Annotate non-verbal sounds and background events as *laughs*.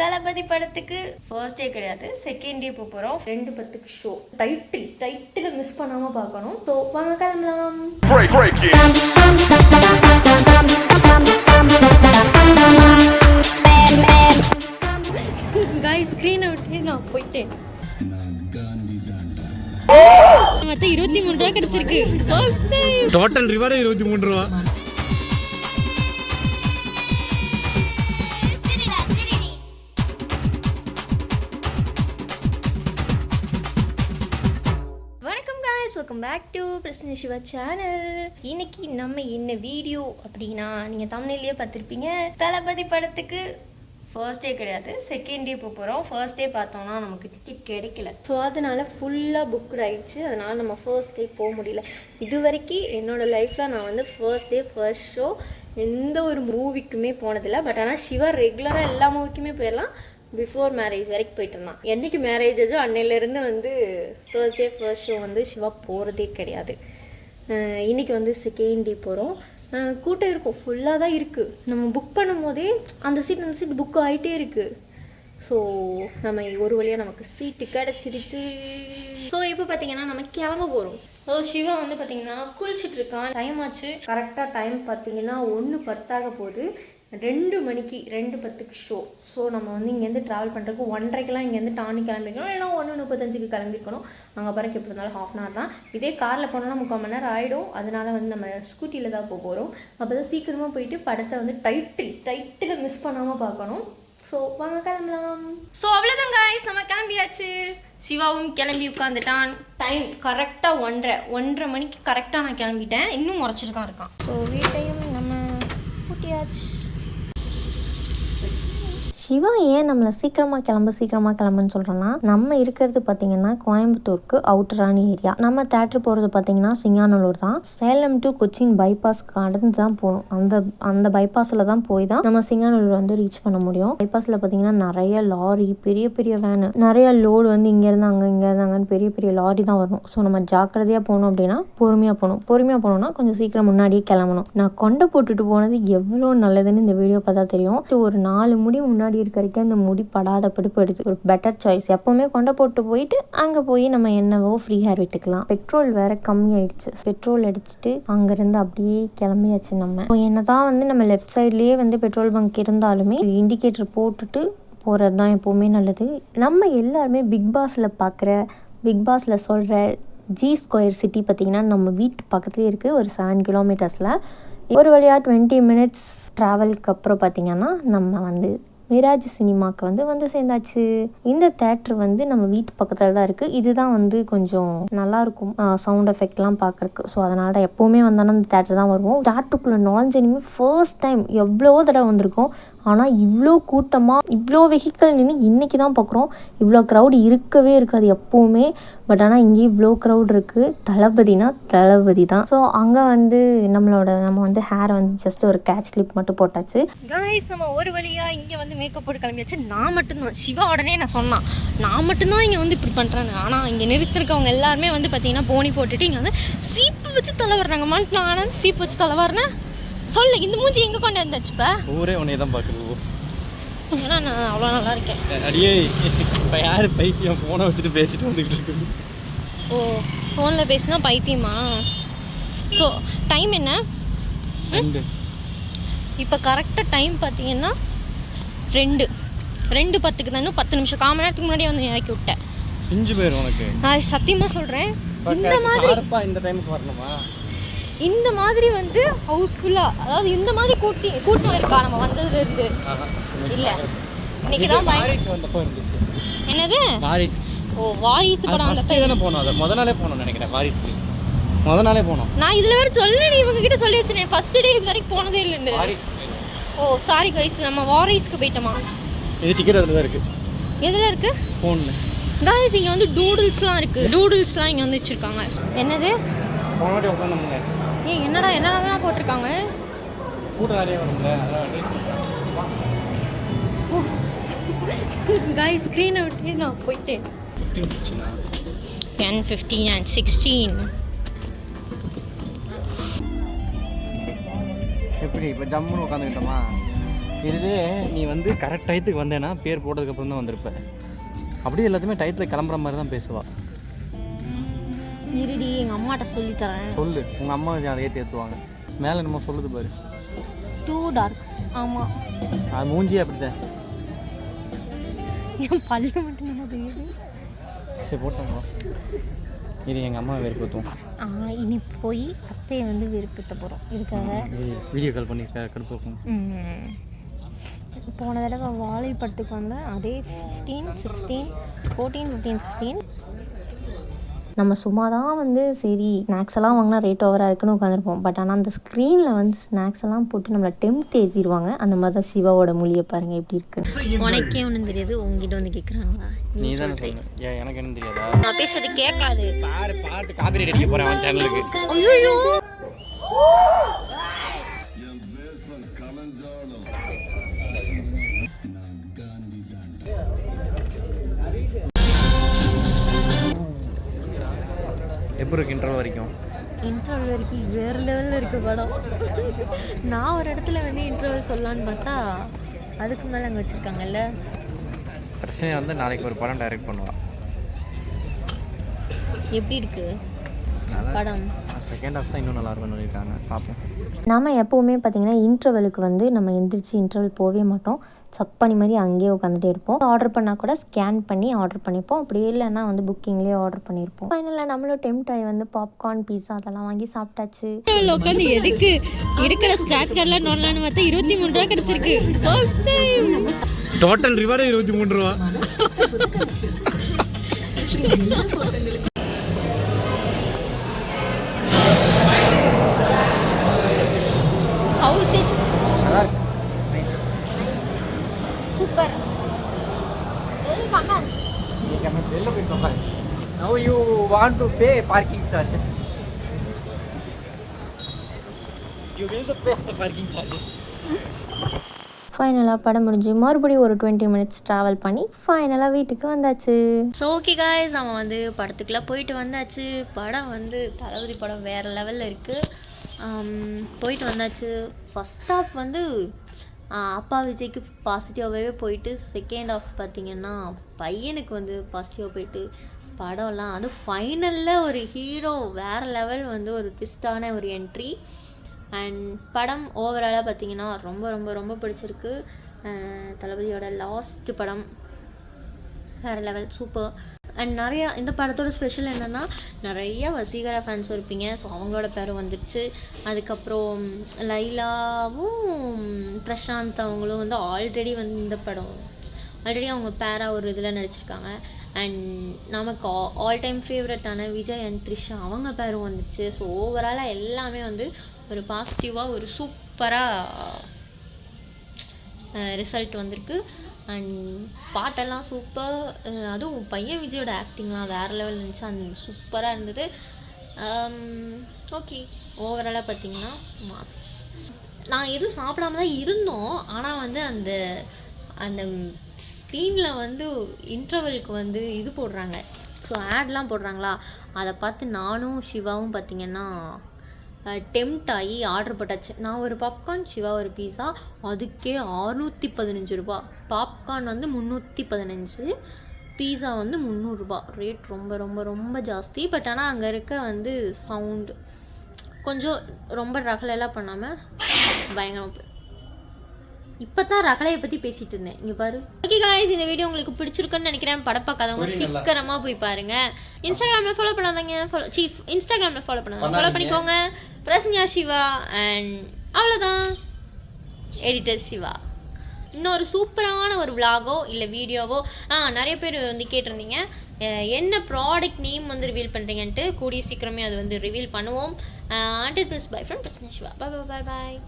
தளபதி படத்துக்கு first day கிடையாது second day போக போகிறோம் ரெண்டு பத்துக்கு ஷோ டைட்டில் டைட்டில் மிஸ் பண்ணாமல் பார்க்கணும். ஸோ வாங்க கிளம்பலாம். காய் ஸ்க்ரீனை விட்டு நான் போயிட்டேன். மொத்தம் இருபத்தி மூணு ரூபா கிடைச்சிருக்கு. டோட்டல் ரிவார்டு இருபத்தி மூணு ரூபா. Guys welcome back to Prasanna Siva channel இன்னைக்கு நம்ம என்ன வீடியோ அப்படின்னா நீங்கள் தமிழ்லேயே பார்த்துருப்பீங்க. தளபதி படத்துக்கு ஃபர்ஸ்ட் டே கிடையாது செகண்ட் டே போக போகிறோம் ஃபர்ஸ்ட் டே பார்த்தோம்னா நமக்கு டிக்கெட் கிடைக்கல. ஸோ அதனால் ஃபுல்லாக புக்டு ஆகிடுச்சு அதனால் நம்ம ஃபர்ஸ்ட் டே போக முடியல. இது வரைக்கும் என்னோட லைஃப்பில் நான் வந்து ஃபர்ஸ்ட் டே ஃபர்ஸ்ட் ஷோ எந்த ஒரு மூவிக்குமே போனதில்லை. பட் ஆனால் சிவா ரெகுலராக எல்லா மூவிக்குமே போயிடலாம். பிஃபோர் மேரேஜ் வரைக்கும் போயிட்டு இருந்தான். என்னைக்கு மேரேஜ் ஆச்சோ அன்னையிலேருந்து வந்து ஃபர்ஸ்ட் டே ஃபர்ஸ்ட் ஷோ வந்து சிவா போகிறதே கிடையாது. இன்றைக்கி இன்னைக்கு வந்து செகண்ட் டே போகிறோம் கூட்டம் இருக்கும். ஃபுல்லாக தான் இருக்குது நம்ம புக் பண்ணும் போதே அந்த சீட் அந்த சீட் புக் ஆகிட்டே இருக்குது ஸோ நம்ம ஒரு வழியாக நமக்கு சீட்டு கிடச்சிருச்சு. ஸோ இப்போ பார்த்தீங்கன்னா நம்ம கிளம்ப போகிறோம் ஸோ சிவா வந்து பார்த்தீங்கன்னா குளிச்சுட்டு இருக்கான். டைம் ஆச்சு. கரெக்டாக டைம் பார்த்தீங்கன்னா ஒன்று பத்தாக போகுது. ரெண்டு மணிக்கு ரெண்டு பத்துக்கு ஷோ ஸோ நம்ம வந்து இங்கேருந்து ட்ராவல் பண்ணுறதுக்கு ஒன்றரைக்கெலாம் இங்கேருந்து டானி கிளம்பிக்கணும். இல்லைனா ஒன்று முப்பத்தஞ்சுக்கு கிளம்பிக்கணும். அங்கே பிறகு எப்படி இருந்தாலும் ஹாஃப் அன் ஹவர் தான். இதே காரில் போனோம்னா முக்கால் மணி நேரம் ஆகிடும் அதனால வந்து நம்ம ஸ்கூட்டியில் தான் போக போகிறோம் அப்போ தான் சீக்கிரமாக போயிட்டு படத்தை வந்து டைட்டில் டைட்டில் மிஸ் பண்ணாமல் பார்க்கணும். ஸோ வாங்க கிளம்பலாம். ஸோ அவ்வளோதான் காய்ஸ் நம்ம கிளம்பியாச்சு. சிவாவும் கிளம்பி உட்காந்துட்டான் டைம் கரெக்டாக ஒன்றரை. ஒன்றரை மணிக்கு கரெக்டாக நான் கிளம்பிட்டேன். இன்னும் முறைச்சிட்டு தான் இருக்கான். ஸோ வீட்டையும் நம்ம கூட்டியாச்சு. சிவா ஏன் நம்மளை சீக்கிரமாக கிளம்பு சீக்கிரமாக கிளம்புன்னு சொல்கிறோன்னா நம்ம இருக்கிறது பார்த்தீங்கன்னா கோயம்புத்தூருக்கு அவுட்டரான ஏரியா நம்ம தேட்டர் போகிறது பார்த்தீங்கன்னா சிங்கானலூர் தான். சேலம் டு கொச்சின் பைபாஸ் கடந்து தான் போகணும். அந்த அந்த பைபாஸில் தான் போய் தான் நம்ம சிங்கானலூர் வந்து ரீச் பண்ண முடியும். பைபாஸில் பார்த்தீங்கன்னா நிறைய லாரி பெரிய பெரிய வேனு நிறைய லோடு வந்து இங்கேருந்து அங்கே இங்கேருந்து அங்கன்னு பெரிய பெரிய லாரி தான் வரும். ஸோ நம்ம ஜாக்கிரதையாக போகணும் அப்படின்னா பொறுமையாக போகணும். பொறுமையாக போனோம்னா கொஞ்சம் சீக்கிரம் முன்னாடியே கிளம்பணும். நான் கொண்டை போட்டுட்டு போனது எவ்வளோ நல்லதுன்னு இந்த வீடியோ பார்த்தா தெரியும். ஒரு நாலு முடி முன்னாடி இருக்க வரைக்கும் அந்த முடி படாத பிடிப்பு எடுத்து ஒரு பெட்டர் சாய்ஸ் எப்போவுமே கொண்டை போட்டு போயிட்டு அங்கே போய் நம்ம என்னவோ ஃப்ரீ ஹேர் விட்டுக்கலாம். பெட்ரோல் வேற கம்மியாயிடுச்சு. பெட்ரோல் அடிச்சுட்டு அங்கேருந்து அப்படியே கிளம்பியாச்சு நம்ம. இப்போ என்னதான் வந்து நம்ம லெஃப்ட் சைட்லேயே வந்து பெட்ரோல் பங்க் இருந்தாலுமே இண்டிகேட்டர் போட்டுட்டு போகிறது தான் எப்போவுமே நல்லது. நம்ம எல்லாருமே பிக் பாஸில் பார்க்குற பிக் பாஸில் சொல்கிற ஜி ஸ்கொயர் சிட்டி பார்த்திங்கன்னா நம்ம வீட்டு பக்கத்துலேயே இருக்குது ஒரு செவன் கிலோமீட்டர்ஸில் ஒரு வழியாக டுவெண்ட்டி மினிட்ஸ் ட்ராவலுக்கு அப்புறம் பார்த்திங்கன்னா நம்ம வந்து மிராஜ் சினிமாவுக்கு வந்து வந்து சேர்ந்தாச்சு. இந்த தேட்ரு வந்து நம்ம வீட்டு பக்கத்தில் தான் இருக்குது இதுதான் வந்து கொஞ்சம் நல்லாயிருக்கும் சவுண்ட் எஃபெக்ட்லாம் பார்க்குறக்கு ஸோ அதனால தான் எப்போவுமே வந்தாலும் அந்த தேட்டர் தான் வருவோம். தேட்டருக்குள்ளே நுழைஞ்சனிமே ஃபர்ஸ்ட் டைம் எவ்வளோ தடவை வந்திருக்கோம். ஆனால் இவ்வளோ கூட்டமாக இவ்வளோ வெஹிக்கிள் நின்று இன்றைக்கி தான் பார்க்குறோம் இவ்வளோ க்ரௌட் இருக்கவே இருக்காது எப்போவுமே. பட் ஆனால் இங்கே இவ்வளோ க்ரௌட் இருக்குது தளபதினா தளபதி தான் ஸோ அங்கே வந்து நம்மளோட நம்ம வந்து ஹேர் வந்து ஜஸ்ட் ஒரு கேட்ச் கிளிப் மட்டும் போட்டாச்சு. காய்ஸ் நம்ம ஒரு வழியாக இங்கே வந்து மேக்கப் போட்டு கிளம்பியாச்சு. நான் மட்டும்தான். சிவா உடனே நான் சொன்னான். நான் மட்டும்தான் இங்கே வந்து இப்படி பண்ணுறேன்னு ஆனால் இங்கே நிறுத்திருக்கவங்க எல்லாருமே வந்து பார்த்தீங்கன்னா போனி போட்டுட்டு இங்கே வந்து சீப்பு வச்சு தலை வர்றாங்க நான் ஆனால் சீப்பு வச்சு தலை வரேன் சொல்லு இந்த மூஞ்சி எங்கே கொண்டு வந்தாச்சுப்பா ஊரே உன்னைய தான் பார்க்குது ஏன்னா நான் அவ்வளோ நல்லா இருக்கேன். அடியே இப்போ யார் பைத்தியம்? ஃபோனை வச்சுட்டு பேசிட்டு வந்துக்கிட்டு இருக்குது. ஓ ஃபோனில் பேசினா பைத்தியமா? ஸோ டைம் என்ன? இப்போ கரெக்டாக டைம் பார்த்தீங்கன்னா ரெண்டு. ரெண்டு பத்துக்கு தான் பத்து நிமிஷம். கால் மணி நேரத்துக்கு முன்னாடியே வந்து இறக்கி விட்டேன் பிஞ்சு போயிடும் உனக்கு. நான் சத்தியமாக சொல்கிறேன் இந்த மாதிரி இந்த டைமுக்கு வரணுமா? இந்த மாதிரி வந்து ஹவுஸ்ஃபுல்லாக அதாவது இந்த மாதிரி கூட்டி கூட்டம் இருக்கா? நம்ம வந்ததுலேருந்து. இல்லை. இன்னைக்கு தான் வாரிசு வந்தப்போ இருந்துச்சு. என்னது? வாரிஸ் ஓ வாரிசு படம் அந்த ஃபஸ்ட்டே தானே போனோம். அதை முத நாளே போனோம் நினைக்கிறேன் வாரிஸ்க்கு முத நாளே போனோம். நான் இதில் வேறு சொல்ல நீ இவங்க கிட்ட சொல்லி வச்சேன் ஃபர்ஸ்ட் டே இது வரைக்கும் போனதே இல்லைன்னு. போயிடும். ஓ சாரி கைஸ் நம்ம வாரிஸ்க்கு போயிட்டோமா? இது டிக்கெட் அதில் தான் இருக்குது எதில் இருக்கு? ஃபோனில் காய்ஸ் இங்கே வந்து டூடுல்ஸ்லாம் இருக்கு. டூடுல்ஸ்லாம் இங்கே வந்து வச்சிருக்காங்க. என்னது? போன வாட்டி ஏய் என்னடா என்னெல்லாம் போட்டிருக்காங்க? காய் ஸ்க்ரீனை விட்டு நான் போயிட்டேன். டென் ஃபிஃப்டீன் அண்ட் சிக்ஸ்டீன் எப்படி இப்போ ஜம்முன்னு உட்காந்துக்கிட்டோமா இதுவே நீ வந்து கரெக்ட் டயத்துக்கு வந்தேன்னா பேர் போட்டதுக்கப்புறம் தான் வந்திருப்ப. அப்படியே எல்லாத்தையுமே டயத்தில் கிளம்புற மாதிரி தான் பேசுவா. இருடி எங்கள் அம்மாட்ட சொல்லித்தரேன். சொல்லு. உங்கள் அம்மா அதை ஏற்றி ஏற்றுவாங்க மேலே என்னமோ சொல்லுது பாரு. டூ டார்க் ஆமாம் அது மூஞ்சி அப்படிதான் என் பல்லு மட்டும் என்ன தெரியுது. சரி போட்டாங்க இது எங்கள் அம்மா வெறுப்பத்துவோம் ஆ, இனி போய் அத்தையை வந்து வெறுப்பேற்ற போகிறோம் இதுக்காக. வீடியோ கால் பண்ணி கடுப்பு. போன தடவை வாழைப்படத்துக்கு வந்தேன் அதே fifteen sixteen fourteen fifteen sixteen நம்ம சும்மா தான் வந்து சரி ஸ்நாக்ஸ் எல்லாம் வாங்கினா ரேட் ஓவராக இருக்குன்னு உட்காந்துருப்போம் பட் ஆனால் அந்த ஸ்க்ரீனில் வந்து ஸ்நாக்ஸ் எல்லாம் போட்டு நம்மளை டெம்ட் ஏற்றிடுவாங்க அந்த மாதிரி தான் சிவாவோட மொழியை பாருங்க எப்படி இருக்கு உனக்கே ஒன்றும் தெரியாது உங்ககிட்ட வந்து கேட்குறாங்களா நீ தானே எனக்கு என்ன தெரியாதா? நான் பேசுறது கேட்காது. பாரு பாட்டு காப்பி அடிக்க போகிறேன் அவன் சேனலுக்கு இருக்கு இன்டர்வல் வரைக்கும்? இன்டர்வல் வரைக்கும் வேறு லெவலில் இருக்கு படம். நான் ஒரு இடத்துல வந்து இன்டர்வல் சொல்லலான்னு பார்த்தா அதுக்கு மேலே அங்கே வச்சுருக்காங்கல்ல? பிரச்சனை வந்து நாளைக்கு ஒரு படம் டைரக்ட் பண்ணுவான் எப்படி இருக்கு? படம். செகண்ட் ஹாஃப் தான் இன்னும் நல்லா இருக்கும்னு சொல்லியிருக்காங்க. பார்ப்போம். நாம் எப்போவுமே பார்த்திங்கன்னா இன்டர்வலுக்கு வந்து நம்ம எந்திரிச்சு இன்டர்வல் போகவே மாட்டோம். சப்பானி மாதிரி அங்கேயே உட்காந்துட்டே இருப்போம். ஆர்டர் பண்ணால் கூட ஸ்கேன் பண்ணி ஆர்டர் பண்ணிப்போம். அப்படி இல்லைன்னா வந்து புக்கிங்லேயே ஆர்டர் பண்ணியிருப்போம் ஃபைனலாக நம்மளும் டெம்ட் ஆகி வந்து பாப்கார்ன் பீஸா அதெல்லாம் வாங்கி சாப்பிட்டாச்சு. உட்காந்து எதுக்கு? இருக்கிற ஸ்கிராட்ச் கார்டில் நோடலான்னு பார்த்தா இருபத்தி மூணு ரூபா கிடைச்சிருக்கு. டோட்டல் ரிவார்டு இருபத்தி மூணு ரூபா. *laughs* To pay parking charges you will pay parking charges ஃபைனலாக படம் முடிஞ்சு மறுபடியும் ஒரு டுவெண்ட்டி மினிட்ஸ் ட்ராவல் பண்ணி ஃபைனலாக வீட்டுக்கு வந்தாச்சு. ஸோ ஓகே காய்ஸ் நம்ம வந்து படத்துக்குள்ளே போயிட்டு வந்தாச்சு. படம் வந்து தளபதி படம் வேறு லெவலில் இருக்குது போயிட்டு வந்தாச்சு. ஃபஸ்ட் ஹாஃப் வந்து அப்பா விஜய்க்கு பாசிட்டிவாகவே போயிட்டு செகண்ட் ஆஃப் பார்த்திங்கன்னா பையனுக்கு வந்து பாசிட்டிவாக போயிட்டு படம்லாம் அது ஃபைனலில் ஒரு ஹீரோ வேறு லெவல் வந்து ஒரு ட்விஸ்டான ஒரு என்ட்ரி அண்ட் படம் ஓவராலாக பார்த்தீங்கன்னா ரொம்ப ரொம்ப ரொம்ப பிடிச்சிருக்கு. தளபதியோட லாஸ்ட் படம் வேறு லெவல் சூப்பர் அண்ட் நிறையா இந்த படத்தோட ஸ்பெஷல் என்னென்னா நிறையா வசீகரா ஃபேன்ஸ் இருப்பீங்க. ஸோ அவங்களோட பேரும் வந்துடுச்சு அதுக்கப்புறம் லைலாவும் பிரசாந்த் அவங்களும் வந்து ஆல்ரெடி வந்து இந்த படம் ஆல்ரெடி அவங்க பேராக ஒரு இதில் நடிச்சிருக்காங்க. அண்ட் நமக்கு ஆல் டைம் ஃபேவரட்டான விஜய் அண்ட் த்ரிஷா அவங்க பேரும் வந்துடுச்சு ஸோ ஓவராலாக எல்லாமே வந்து ஒரு பாசிட்டிவாக ஒரு சூப்பராக ரிசல்ட் வந்திருக்கு. அண்ட் பாட்டெல்லாம் சூப்பர் அதுவும் பையன் விஜயோட ஆக்டிங்லாம் வேறு லெவல் இருந்துச்சு. அந்த சூப்பராக இருந்தது. Um, ஓகே ஓவராலாக பார்த்தீங்கன்னா மாஸ் நான் எதுவும் சாப்பிடாம தான் இருந்தோம். ஆனால் வந்து அந்த அந்த ஸ்க்ரீனில் வந்து இன்டர்வெலுக்கு வந்து இது போடுறாங்க. ஸோ ஆட்லாம் போடுறாங்களா? அதை பார்த்து நானும் சிவாவும் பார்த்தீங்கன்னா டெம்ட் ஆகி ஆர்டர் போட்டாச்சு. நான் ஒரு பாப்கார்ன் சிவா ஒரு பீஸா அதுக்கே அறுநூற்றி பதினஞ்சு ரூபா. பாப்கார்ன் வந்து முந்நூற்றி பதினஞ்சு பீஸா வந்து முந்நூறுரூபா ரேட் ரொம்ப ரொம்ப ரொம்ப ஜாஸ்தி. பட் ஆனால் அங்கே இருக்க வந்து சவுண்டு கொஞ்சம் ரொம்ப ரகலையெல்லாம் பண்ணாமல் பயங்கரமாக இப்போ தான் ரகலையை பற்றி பேசிட்டு இருந்தேன். இங்கே பாரு. ஓகே காய்ஸ் இந்த வீடியோ உங்களுக்கு பிடிச்சிருக்குன்னு நினைக்கிறேன். படம் பார்க்காதவங்க சீக்கிரமாக போய் பாருங்க. இன்ஸ்டாகிராமில் ஃபாலோ பண்ணாதீங்க. ஃபாலோ சீஃப் இன்ஸ்டாகிராமில் ஃபாலோ பண்ணாதீங்க. ஃபாலோ பண்ணிக்கோங்க. பிரசன்யா சிவா அண்ட் அவ்வளோதான் எடிட்டர் சிவா. இன்னொரு சூப்பரான ஒரு விலாகோ இல்லை வீடியோவோ ஆ நிறைய பேர் வந்து கேட்டிருந்தீங்க. என்ன ப்ராடக்ட் நேம் வந்து ரிவீல் பண்ணுறீங்கன்ட்டு கூடிய சீக்கிரமே அது வந்து ரிவீல் பண்ணுவோம். And this by friend Prasanya Siva. Bye bye bye